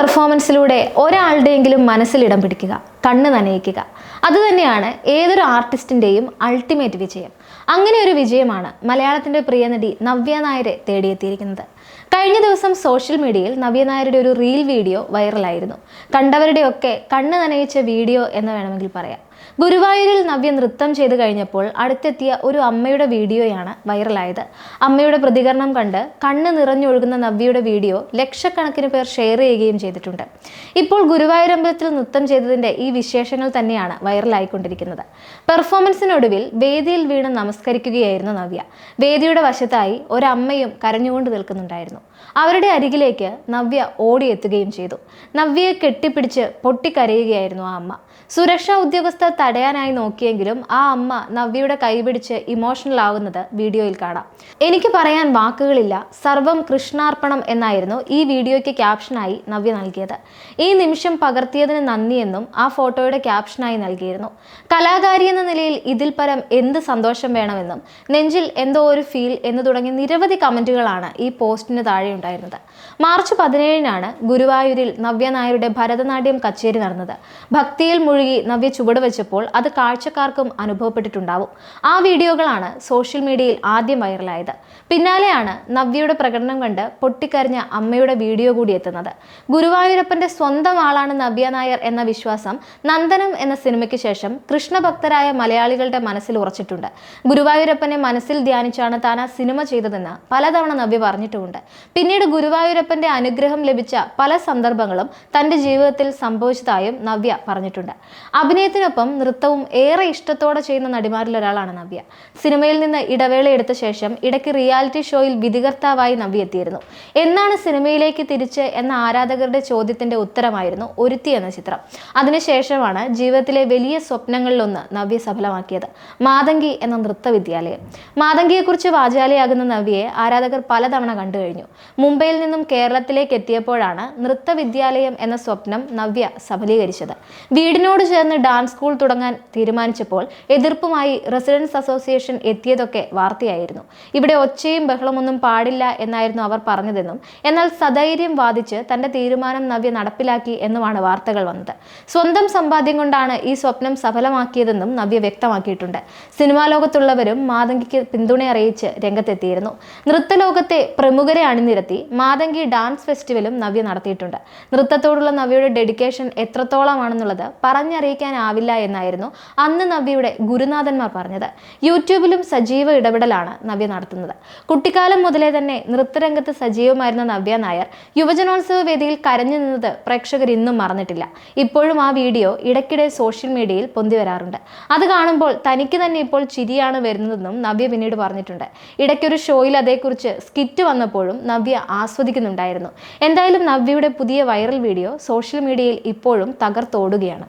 പെർഫോമൻസിലൂടെ ഒരാളുടെയെങ്കിലും മനസ്സിലിടം പിടിക്കുക. കണ്ണ് നനയിക്കുക. അതുതന്നെയാണ് ഏതൊരു ആർട്ടിസ്റ്റിന്റെയും അൾട്ടിമേറ്റ് വിജയം. അങ്ങനെ ഒരു വിജയമാണ് മലയാളത്തിന്റെ പ്രിയ നടി നവ്യ നായരെ തേടിയെത്തിയിരിക്കുന്നത്. കഴിഞ്ഞ ദിവസം സോഷ്യൽ മീഡിയയിൽ നവ്യ നായരുടെ ഒരു റീൽ വീഡിയോ വൈറലായിരുന്നു. കണ്ടവരുടെയൊക്കെ കണ്ണ് നനയിച്ച വീഡിയോ എന്ന് വേണമെങ്കിൽ പറയാം. ഗുരുവായൂരിൽ നവ്യ നൃത്തം ചെയ്തു കഴിഞ്ഞപ്പോൾ അടുത്തെത്തിയ ഒരു അമ്മയുടെ വീഡിയോയാണ് വൈറലായത്. അമ്മയുടെ പ്രതികരണം കണ്ട് കണ്ണ് നിറഞ്ഞൊഴുകുന്ന നവ്യയുടെ വീഡിയോ ലക്ഷക്കണക്കിന് പേർ ഷെയർ ചെയ്യുകയും ചെയ്തിട്ടുണ്ട്. ഇപ്പോൾ ഗുരുവായൂരമ്പലത്തിൽ നൃത്തം ചെയ്തതിന്റെ ഈ വിശേഷങ്ങൾ തന്നെയാണ് വൈറലായിക്കൊണ്ടിരിക്കുന്നത്. പെർഫോമൻസിനൊടുവിൽ വേദിയിൽ വീണ് നമസ്കരിക്കുകയായിരുന്നു നവ്യ. വേദിയുടെ വശത്തായി ഒരമ്മയും കരഞ്ഞുകൊണ്ട് നിൽക്കുന്നുണ്ടായിരുന്നു. അവരുടെ അരികിലേക്ക് നവ്യ ഓടിയെത്തുകയും ചെയ്തു. നവ്യയെ കെട്ടിപ്പിടിച്ച് പൊട്ടിക്കരയുകയായിരുന്നു ആ അമ്മ. സുരക്ഷാ ഉദ്യോഗസ്ഥർ തടയാനായി നോക്കിയെങ്കിലും ആ അമ്മ നവ്യയുടെ കൈപിടിച്ച് ഇമോഷണൽ ആവുന്നത് വീഡിയോയിൽ കാണാം. എനിക്ക് പറയാൻ വാക്കുകളില്ല. സർവം കൃഷ്ണാർപ്പണം എന്നായിരുന്നു ഈ വീഡിയോയ്ക്ക് ക്യാപ്ഷനായി നവ്യ നൽകിയത്. ഈ നിമിഷം പകർത്തിയതിന് നന്ദിയെന്നും ആ ഫോട്ടോയുടെ ക്യാപ്ഷനായി നൽകിയിരുന്നു. കലാകാരി എന്ന നിലയിൽ ഇതിൽ പരം എന്ത് സന്തോഷം വേണമെന്നും നെഞ്ചിൽ എന്തോ ഒരു ഫീൽ എന്ന് തുടങ്ങി നിരവധി കമന്റുകളാണ് ഈ പോസ്റ്റിന് താഴെ ഉണ്ടായിരുന്നത്. മാർച്ച് പതിനേഴിനാണ് ഗുരുവായൂരിൽ നവ്യ നായരുടെ ഭരതനാട്യം കച്ചേരി നടന്നത്. ഭക്തിയിൽ മുഴുകി നവ്യ ചുവട് വെച്ചപ്പോൾ അത് കാഴ്ചക്കാർക്കും അനുഭവപ്പെട്ടിട്ടുണ്ടാവും. ആ വീഡിയോകളാണ് സോഷ്യൽ മീഡിയയിൽ ആദ്യം വൈറലായത്. പിന്നാലെയാണ് നവ്യയുടെ പ്രകടനം കണ്ട് പൊട്ടിക്കരഞ്ഞ അമ്മയുടെ വീഡിയോ കൂടി എത്തുന്നത്. ഗുരുവായൂരപ്പന്റെ സ്വന്തം ആളാണ് നവ്യ നായർ എന്ന വിശ്വാസം നന്ദനം എന്ന സിനിമയ്ക്ക് ശേഷം കൃഷ്ണഭക്തരായ മലയാളികളുടെ മനസ്സിൽ ഉറച്ചിട്ടുണ്ട്. ഗുരുവായൂരപ്പനെ മനസ്സിൽ ധ്യാനിച്ചാണ് താൻ ആ സിനിമ ചെയ്തതെന്ന് പലതവണ നവ്യ പറഞ്ഞിട്ടുമുണ്ട്. പിന്നീട് ഗുരുവായൂരപ്പന്റെ അനുഗ്രഹം ലഭിച്ച പല സന്ദർഭങ്ങളും തന്റെ ജീവിതത്തിൽ സംഭവിച്ചതായും നവ്യ പറഞ്ഞിട്ടുണ്ട്. അഭിനയത്തിനൊപ്പം നൃത്തവും ഏറെ ഇഷ്ടത്തോടെ ചെയ്യുന്ന നടിമാരിൽ ഒരാളാണ് നവ്യ. സിനിമയിൽ നിന്ന് ഇടവേള എടുത്ത ശേഷം ഇടയ്ക്ക് റിയാലിറ്റി ഷോയിൽ വിധികർത്താവായി നവ്യ എത്തിയിരുന്നു. എന്നാണ് സിനിമയിലേക്ക് തിരിച്ച് എന്ന ആരാധകരുടെ ചോദ്യത്തിന്റെ ഉത്തരമായിരുന്നു ഒരുത്തി എന്ന ചിത്രം. അതിനുശേഷമാണ് ജീവിതത്തിലെ വലിയ സ്വപ്നങ്ങളിലൊന്ന് നവ്യ സഫലമാക്കിയത് മാതങ്കി എന്ന നൃത്ത വിദ്യാലയം മാതങ്കിയെക്കുറിച്ച് വാചാലയാകുന്ന നവ്യയെ ആരാധകർ പലതവണ കണ്ടു കഴിഞ്ഞു. മുംബൈയിൽ നിന്നും കേരളത്തിലേക്ക് എത്തിയപ്പോഴാണ് നൃത്ത വിദ്യാലയം എന്ന സ്വപ്നം നവ്യ സഫലീകരിച്ചത്. വീടിനോട് ചേർന്ന് ഡാൻസ് സ്കൂൾ തുടങ്ങാൻ തീരുമാനിച്ചപ്പോൾ എതിർപ്പുമായി റെസിഡൻസ് അസോസിയേഷൻ എത്തിയതൊക്കെ വാർത്തയായിരുന്നു. ഇവിടെ ഒച്ചയും ബഹളമൊന്നും പാടില്ല എന്നായിരുന്നു അവർ പറഞ്ഞതെന്നും എന്നാൽ സധൈര്യം വാദിച്ച് തന്റെ തീരുമാനം നവ്യ നടപ്പിലാക്കി എന്നുമാണ് വാർത്തകൾ വന്നത്. സ്വന്തം സമ്പാദ്യം കൊണ്ടാണ് ഈ സ്വപ്നം സഫലമാക്കിയതെന്നും നവ്യ വ്യക്തമാക്കിയിട്ടുണ്ട്. സിനിമാ ലോകത്തുള്ളവരും മാതങ്കിക്ക് പിന്തുണ അറിയിച്ച് രംഗത്തെത്തിയിരുന്നു. നൃത്തലോകത്തെ പ്രമുഖരെ അണിനിരത്തി മാതങ്കി ഡാൻസ് ഫെസ്റ്റിവലും നവ്യ നടത്തിയിട്ടുണ്ട്. നൃത്തത്തോടുള്ള നവ്യയുടെ ഡെഡിക്കേഷൻ എത്രത്തോളമാണെന്നുള്ളത് പറഞ്ഞറിയിക്കാനാവില്ല എന്നായിരുന്നു അന്ന് നവ്യയുടെ ഗുരുനാഥന്മാർ പറഞ്ഞത്. യൂട്യൂബിലും സജീവ ഇടപെടലാണ് നവ്യ നടത്തുന്നത്. കുട്ടിക്കാലം മുതലേ തന്നെ നൃത്തരംഗത്ത് സജീവമായിരുന്ന നവ്യ നായർ യുവജനോത്സവ വേദിയിൽ കരഞ്ഞു നിന്നത് പ്രേക്ഷകർ ഇന്നും മറന്നിട്ടില്ല. ഇപ്പോഴും ആ വീഡിയോ ഇടയ്ക്കിടെ സോഷ്യൽ മീഡിയയിൽ പൊന്തി വരാറുണ്ട്. അത് കാണുമ്പോൾ തനിക്ക് തന്നെ ഇപ്പോൾ ചിരിയാണ് വരുന്നതെന്നും നവ്യ പിന്നീട് പറഞ്ഞിട്ടുണ്ട്. ഇടയ്ക്കൊരു ഷോയിൽ അതേക്കുറിച്ച് സ്കിറ്റ് വന്നപ്പോഴും നവ്യ ആസ്വദിക്കുന്നുണ്ടായിരുന്നു. എന്തായാലും നവ്യയുടെ പുതിയ വൈറൽ വീഡിയോ സോഷ്യൽ മീഡിയയിൽ ഇപ്പോഴും തകർത്തോടുകയാണ്.